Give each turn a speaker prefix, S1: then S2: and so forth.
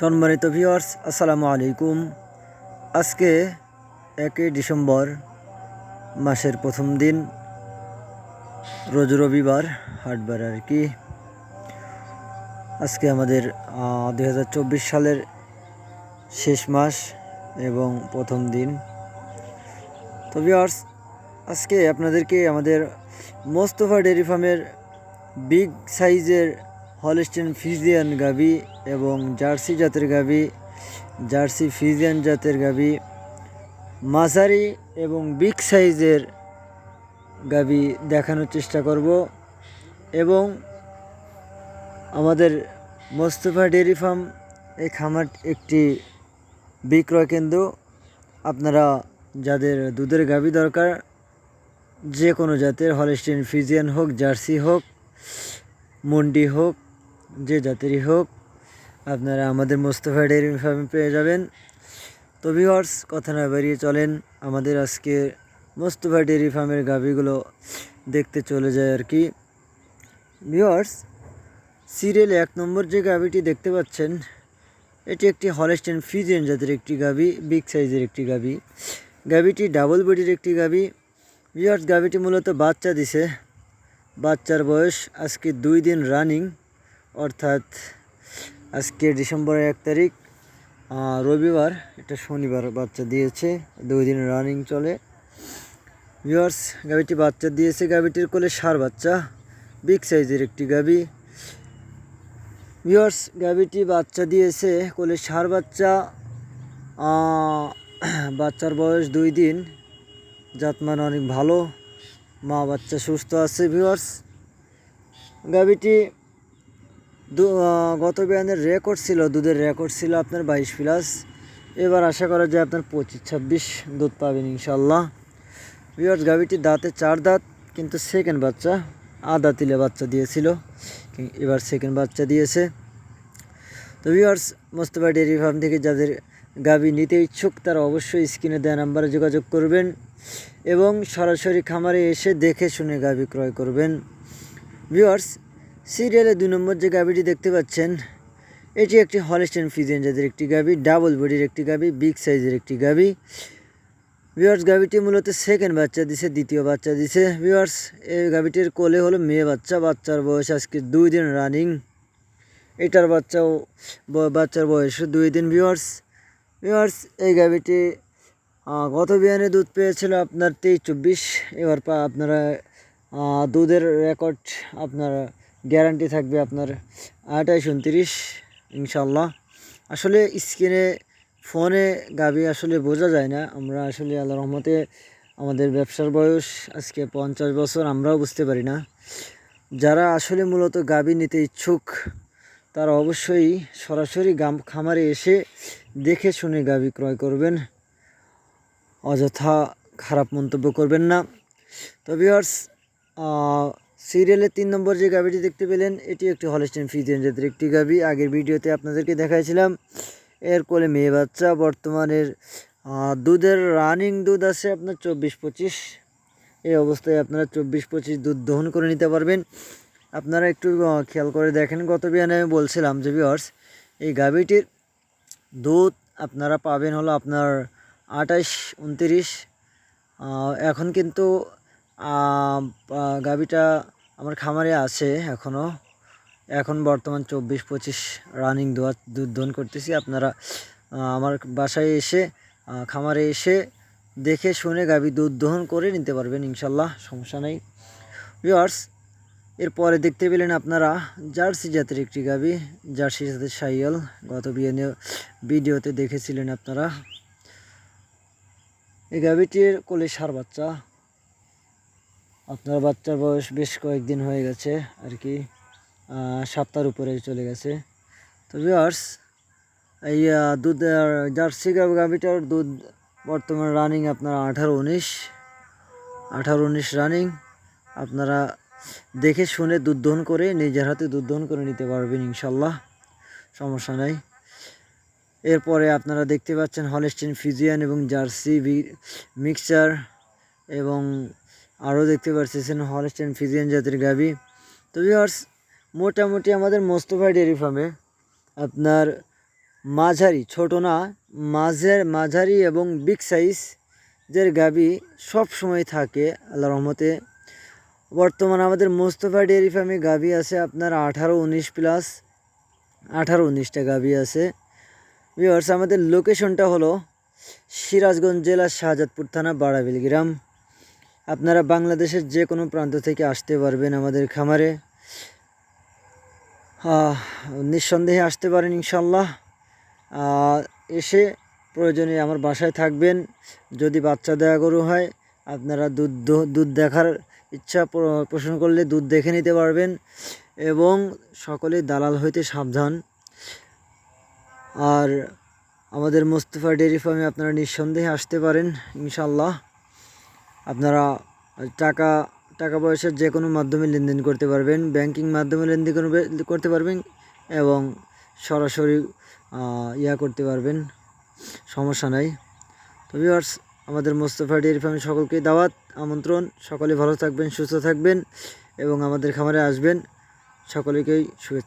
S1: সম্মানিত ভিউয়ার্স আসসালামু আলাইকুম। আজকে একই ডিসেম্বর, মাসের প্রথম দিন, রোজ রবিবার হাটবার আর কি। আজকে আমাদের দুই হাজার চব্বিশ সালের শেষ মাস এবং প্রথম দিন। তো ভিউয়ার্স আজকে আপনাদেরকে আমাদের মোস্তফা ডেয়ারি ফার্মের বিগ সাইজের হলস্টেন ফিজিয়ান গাবি এবং জার্সি জাতের গাবি জার্সি ফিজিয়ান জাতের গাবি মাঝারি এবং বিগ সাইজের গাবি দেখানোর চেষ্টা করব এবং আমাদের মোস্তফা ডেয়ারি ফার্ম এই খামার একটি বিক্রয় কেন্দ্র। আপনারা যাদের দুধের গাবি দরকার, যে কোনো জাতের হলস্টেন ফিজিয়ান হোক, জার্সি হোক, মন্ডি হোক যে জাতেরই হোক, আপনারা আমাদের মোস্তফা ডেয়ারি ফার্মে পেয়ে যাবেন। তো ভিওয়ার্স কথা না বাড়িয়ে চলেন, আমাদের আজকে মোস্তফা ডেয়ারি ফার্মের গাভিগুলো দেখতে চলে যায় আর কি। ভিওয়ার্স সিরিয়াল এক নম্বর যে গাভিটি দেখতে পাচ্ছেন, এটি একটি হলেস্টেন ফিজিয়ান জাতের একটি গাভি বিগ সাইজের একটি গাভি। গাভিটি ডাবল বডির একটি গাভি। ভিওয়ার্স গাভিটি মূলত বাচ্চা দিছে। বাচ্চার বয়স আজকে দুই দিন রানিং অর্থাৎ আজকে ডিসেম্বরের এক তারিখ রবিবার, এটা শনিবার বাচ্চা দিয়েছে, দুই দিন রানিং চলে। ভিওয়ার্স গাভিটি বাচ্চা দিয়েছে, গাভিটির কোলে সার বাচ্চা বিগ সাইজের একটি গাভি। ভিওয়ার্স গাভিটি বাচ্চা দিয়েছে, কোলে সার বাচ্চা বাচ্চার বয়স দুই দিন, জাতমান অনেক ভালো, মা বাচ্চা সুস্থ আছে ভিওয়ার্স গাভিটি গত বিয়ানের রেকর্ড ছিল, দুধের রেকর্ড ছিল আপনার বাইশ প্লাস এবার আশা করা যায় আপনার পঁচিশ, ছাব্বিশ দুধ পাবেন ইনশাল্লাহ ভিউয়ার্স গাভিটি দাঁতে চার দাঁত, কিন্তু সেকেন্ড বাচ্চা আদা তিলে বাচ্চা দিয়েছিল এবার সেকেন্ড বাচ্চা দিয়েছে। তো ভিউয়ার্স মোস্তফা ডেয়ারি ফার্ম থেকে যাদের গাভি নিতে ইচ্ছুক, তারা অবশ্যই স্ক্রিনে দেওয়া নাম্বারে যোগাযোগ করবেন এবং সরাসরি খামারে এসে দেখে শুনে গাভি ক্রয় করবেন। ভিউয়ার্স সিরিয়ালে দুই নম্বর যে গাভিটি দেখতে পাচ্ছেন, এটি একটি হলস্টেন ফিজিয়ান জাতের একটি গাভি ডাবল বডির একটি গাভি বিগ সাইজের একটি গাভি ভিওয়ার্স গাভিটি মূলত সেকেন্ড বাচ্চা দিছে, দ্বিতীয় বাচ্চা দিছে। ভিওয়ার্স এই গাভিটির কোলে হলো মেয়ে বাচ্চা, বাচ্চার বয়স আজকে দুই দিন রানিং। এটার বাচ্চাও বাচ্চার বয়স দুই দিন, ভিউয়ার্স। ভিওয়ার্স এই গাভিটি গত বিয়ানে দুধ পেয়েছিল আপনার তেইশ চব্বিশ। এবার আপনারা দুধের রেকর্ড আপনার গ্যারান্টি থাকবে আপনার আঠাইশ উনত্রিশ ইনশাল্লাহ আসলে স্ক্রিনে, ফোনে গাবি আসলে বোঝা যায় না। আমরা আসলে আল্লাহ রহমতে আমাদের ব্যবসার বয়স আজকে পঞ্চাশ বছর, আমরাও বুঝতে পারি না। যারা আসলে মূলত গাবি নিতে ইচ্ছুক, তারা অবশ্যই সরাসরি গাম খামারে এসে দেখে শুনে গাবি ক্রয় করবেন। অযথা খারাপ মন্তব্য করবেন না। তো ভিউয়ার্স সিরিয়ালের তিন নম্বর যে গাভিটি দেখতে পেলেন, এটি একটি হলস্টেন ফিজিয়ান জাতের একটি গাভি আগের ভিডিওতে আপনাদেরকে দেখাইছিলাম, এর কোলে মেয়ে বাচ্চা, বর্তমানের দুধের রানিং দুধ আছে আপনার চব্বিশ পঁচিশ। এই অবস্থায় আপনারা চব্বিশ পঁচিশ দুধ দহন করে নিতে পারবেন। আপনারা একটু খেয়াল করে দেখেন, গত বিয়ানে আমি বলছিলাম যে ভিউয়ার্স এই গাভিটির দুধ আপনারা পাবেন হলো আপনার আঠাশ, উনতিরিশ। এখন কিন্তু গাভিটা আমার খামারে আছে এখনও এখন বর্তমান চব্বিশ পঁচিশ রানিং দোয়া, দুধ দহন করতেছি। আপনারা আমার বাসায় এসে খামারে এসে দেখে শুনে গাভি দুধ দহন করে নিতে পারবেন ইনশাল্লাহ, সমস্যা নেই। ভিওয়ার্স এরপরে দেখতে পেলেন আপনারা জার্সি জাতের একটি গাভি, জার্সি জাতের সাইয়াল গত বিয়ে ভিডিওতে দেখেছিলেন আপনারা। এই গাভিটির কোলে সার বাচ্চা। আপনার বাচ্চার বয়স বেশ কয়েকদিন হয়ে গেছে, আর কি সপ্তাহের উপরে চলে গেছে। তো ভিওয়ার্স এই দুধ জার্সি গাভিটার দুধ বর্তমান রানিং আপনার আঠারো উনিশ আঠারো উনিশ রানিং আপনারা দেখে শুনে দুধ দহন করে, নিজের হাতে দুধ দহন করে নিতে পারবেন ইনশাল্লাহ, সমস্যা নাই। এরপরে আপনারা দেখতে পাচ্ছেন হলেস্টিন ফিজিয়ান এবং জার্সি মিক্সচার এবং আরও দেখতে পাচ্ছেন হলেস্টিন ফিজিয়ান জাতের গাভি তো ভিউয়ার্স মোটামুটি আমাদের মোস্তফা ডেয়ারি ফার্মে আপনার মাঝারি, ছোট না, মাঝের, মাঝারি এবং বিগ সাইজের গাবি সব সময় থাকে আল্লাহ রহমতে। বর্তমানে আমাদের মোস্তফা ডেয়ারি ফার্মে গাভি আছে আপনার আঠারো উনিশ প্লাস আঠারো উনিশটা গাভি আছে। ভিওর্স আমাদের লোকেশনটা হলো সিরাজগঞ্জ জেলার শাহজাদপুর থানা বাড়াবিল গ্রাম। আপনারা বাংলাদেশের যে কোনো প্রান্ত থেকে আসতে পারবেন আমাদের খামারে। নিঃসন্দেহে আসতে পারেন ইনশাল্লাহ এসে প্রয়োজনে আমার বাসায় থাকবেন। যদি বাচ্চা দেয়া গরু হয়, আপনারা দুধ দুধ দেখার ইচ্ছা পোষণ করলে দুধ দেখে নিতে পারবেন এবং সকলেই দালাল হইতে সাবধান। আর আমাদের মোস্তফা ডেয়ারি ফার্মে আপনারা নিঃসন্দেহে আসতে পারেন ইনশাল্লাহ আপনারা টাকা টাকা পয়সার যে কোনো মাধ্যমে লেনদেন করতে পারবেন, ব্যাংকিং মাধ্যমে লেনদেন করতে পারবেন এবং সরাসরি ইয়া করতে পারবেন, সমস্যা নাই। তো ভিউয়ার্স আমাদের মোস্তফা ডেয়ারি ফার্মে সকলকে দাওয়াত, আমন্ত্রণ, সকলে ভালো থাকবেন, সুস্থ থাকবেন এবং আমাদের খামারে আসবেন। সকলকেই শুভেচ্ছা।